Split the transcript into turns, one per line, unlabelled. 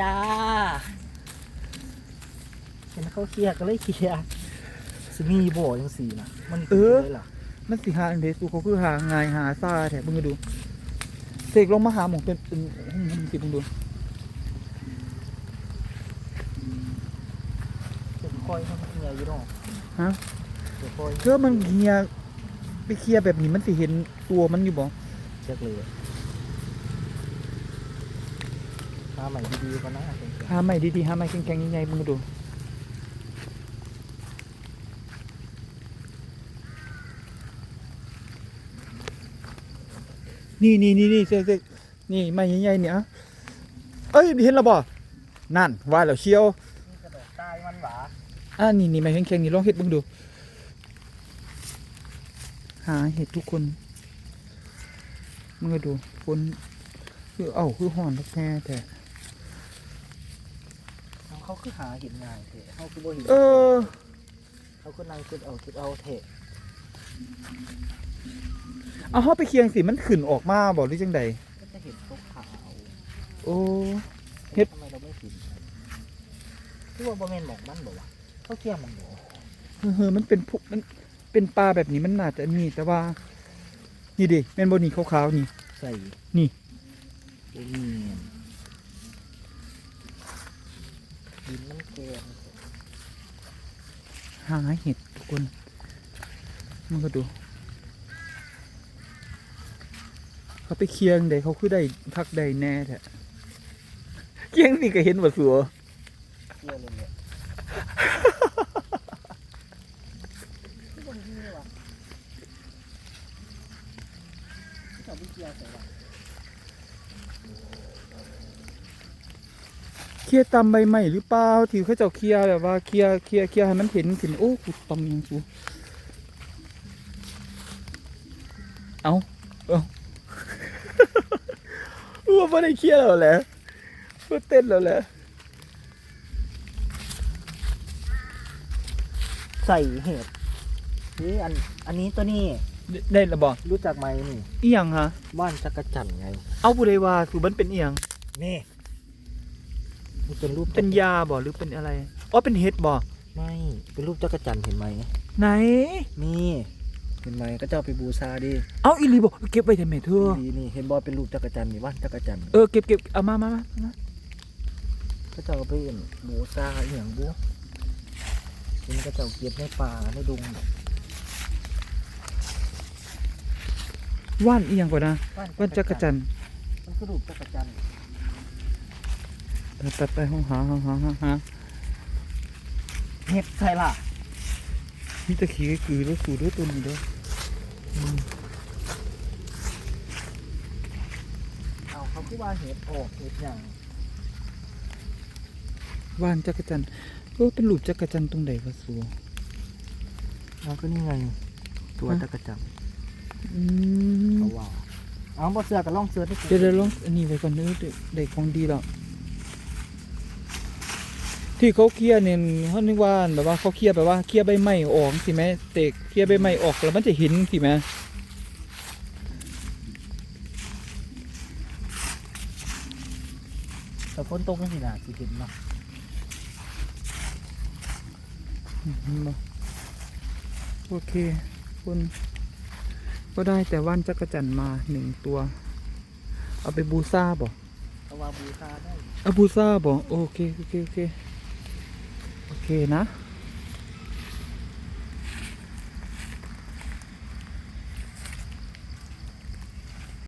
จ้า เห็นเขาเคลียร์ก็เลยเคลียร์สิมีบ่อยังสี่นะมัน
เออ
เลยล่ะ
มันสิหาอันเดสูเขาคือหาง่ายหาซ่าแท้มึงดูเสกลงมาหาหมองเป็นเป็นมึงสิมึงดู
เดี๋ยวคอยมันเคลียร์อยู่เนาะ
ฮะ
เดี๋ยวคอย
เพื่อมันเฮียไปเคลียร์แบบนี้มันสิเห็นตัวมันอยู่บ่
เช็คเลย หาใหม่ดีๆก่อนนะเก่ง
หาใหม่ดีๆหาใหม่แข็งๆใหญ่ๆมึงดูนี่นี่นี่นี่เสกเสกนี่ใหม่ใหญ่ๆเนี่ยอะเอ้ยเห็นแล้วบ่นั่นว่าแล้วเชียว
ๆนี่กระโดดใต้มันหวา
อ่านี่นี่ใหม่แข็งๆนี่ลองเฮ็ดเบิ่งดู หาเห็ดทุกคนมึงก็ดูคนคือเอ้าคือห่อนแท้แต่
เขาคือหาเห็นง่ายเถอะเขาคือบ่เห็น
เออ
เขาคือนั่งคิดเอาคิดเอาเถอะ
เอาเฮาไปเคียงสิมันขึ้นออกมาบ่หรือจังใด
ก็จะเห็นเขาขาว
โอ้ เฮ็ด
ทำไมเราไม่เห็นที่ว่าบ่แม่นหมอกมันบ่วะเขาเที่ยงมันบ่
เฮ้อมันเป็นพวกมันเป็นปลาแบบนี้มันน่าจะมีแต่ว่านี่ดิแม่นบ่นี่ขาวๆนี่
ใส่
นี่
โอ้มี ดินมันแกง
หาเห็ดทุกคน มันก็ดู เขาไปเคียงใดเขาคือได้พักใดแน่แท้เคียงนี่ก็เห็นบ่าสัว
เที่ยเลยเนี่ยเเขาไปเที่ยวใส่วะ
เคลียร์ตำใบไม้หรือเปล่าที่เขาเจ้าเคลียร์แบบว่าเคลียร์เคลียร์เคลียร์ให้มันเห็นขึ้นโอ้กูตำยังกูเอาเอาว่าไม่ได้เคลียร์แล้วแหละว่าเต้นแล้วแหละ
ใส่เห็ดนี่อันอันนี้ตัวนี้
ได้ได้และบอก
รู้จักไหมนี่
อีหยังฮะ
บ้านจักรจันทร์ไง
เอาผู้ใดว่าคือมันเป็นอีหยัง
นี่มั นเป็นรูป
เป็นยาบ่หรือเป็นอะไรอ๋อเป็นเห็ดบ่
ไม่เป็นรูปจักรจันทร์เห็นไหม
ไหน
นี่เห็นไหมก็เจ้าไปบูชาดิ
เอาอีหลีบ่เก็บไว้ทำไมเธอ
ดีนี่เห็นบอเป็นรูปจักรจันทร์นี่บ้านจักรจันทร์
เออเก็บเก็บเอามามามามา
ก็เจ้าไปเห็นบูชาอหย่างบูเห็นก็เจ้าเก็บในป่าในดง
ว่านอีหยังก่อนนะว่านจักรจันทร์
มันคือรูปจักรจันทร์
ไปไปไปห้องหาห้องหาห้องหา
เห็ดใช่ล่ะ
มีตะขี้กือแล้วสูด้วยตัวนี้เด้อ
เอาเขาคือว่าเห็ดออกเห็ดอย่าง
ว่านจักรจันทร์เออเป็นรูปจักรจันทร์ตรงไหนวะสัว
เราก็นี่ไง ตัว
ฮะ
จักรจันทร์
อืม
เขาว่าเอาบ่เสือกับล่องเสือที่
เดี๋ยวเดี๋ยวลองอันนี้ไว้ก่อนเด้อเดี๋ยวได้ของดีแล้ว ที่เขาเคลียร์เนี่ยเขานึกว่าแบบว่าเขาเคลียร์แบบว่าเคลียร์ใบไม้ออกสิแม่เตกเคลียร์ใบไม้ออกแล้วมันจะเห็นสิแม่
แต่ฝนตกนี่สินะสิเห็นเนาะ
อืมบ่โอเคคุณก็ได้แต่ว่านจักรจันทร์มาหนึ่งตัว เอาไปบูซาบ่
เขาว่าบูชาได้
เอาบูซาบ่โอเคโอเคโอเคโอ เคนะ